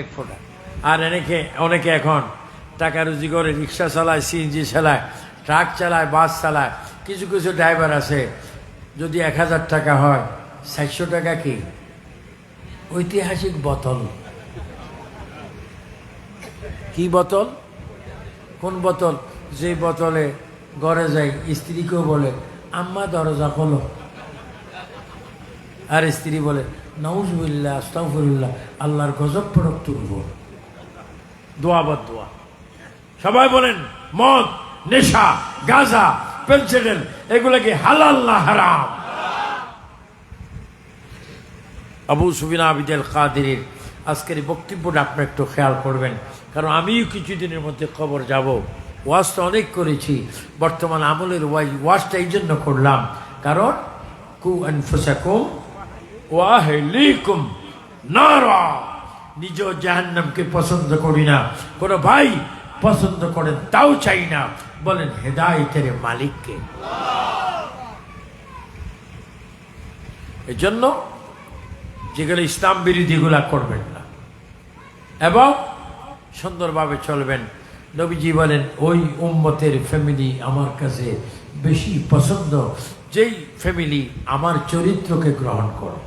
এক ফোঁটা। আর অনেকে অনেকে এখন টাকা রুজি করে রিক্সা চালায় সিএনজি চালায়, ট্রাক চালায়, বাস চালায়। কিছু কিছু ড্রাইভার আছে, যদি এক হাজার টাকা হয় চারশো টাকা কি? ঐতিহাসিক বোতল। কি বোতল? কোন বোতল? যে বোতলে ঘরে যাই স্ত্রীকেও বলে, আম্মা, দরজা খোলো। আর স্ত্রী বলে নউজবিল্লা আস্তাফুল্লাহ আল্লাহর গজব পড়ক তুলব। দোয়াবাদ দোয়া। সবাই বলেন, মদ, নেশা, গাঁজা, পেনসিডেল এগুলো কি হালাল না হারাম? আবু সুবিনা আবিদাল কাদিরের আজকের এই বক্তব্যটা আপনি একটু খেয়াল করবেন। কারণ আমিও কিছুদিনের মধ্যে খবর যাব। ওয়াজটা অনেক করেছি। বর্তমান আমলের ওয়াই ওয়াজটা এই জন্য করলাম। কারণ, কু আনফুসাকুম ওয়াহলিকুম নারা। নিজ জাহান্নামকে পছন্দ করি না। কোনো ভাই পছন্দ করেন, তাও চাই না। বলেন, হেদায়েতের মালিককে। এজন্য যেগুলো ইসলাম বিরোধীগুলা করবেন না। এবং সুন্দরভাবে চলবেন। নবীজি বলেন, ওই উম্মতের ফ্যামিলি আমার কাছে বেশি পছন্দ। যেই ফ্যামিলি আমার চরিত্রকে গ্রহণ করে।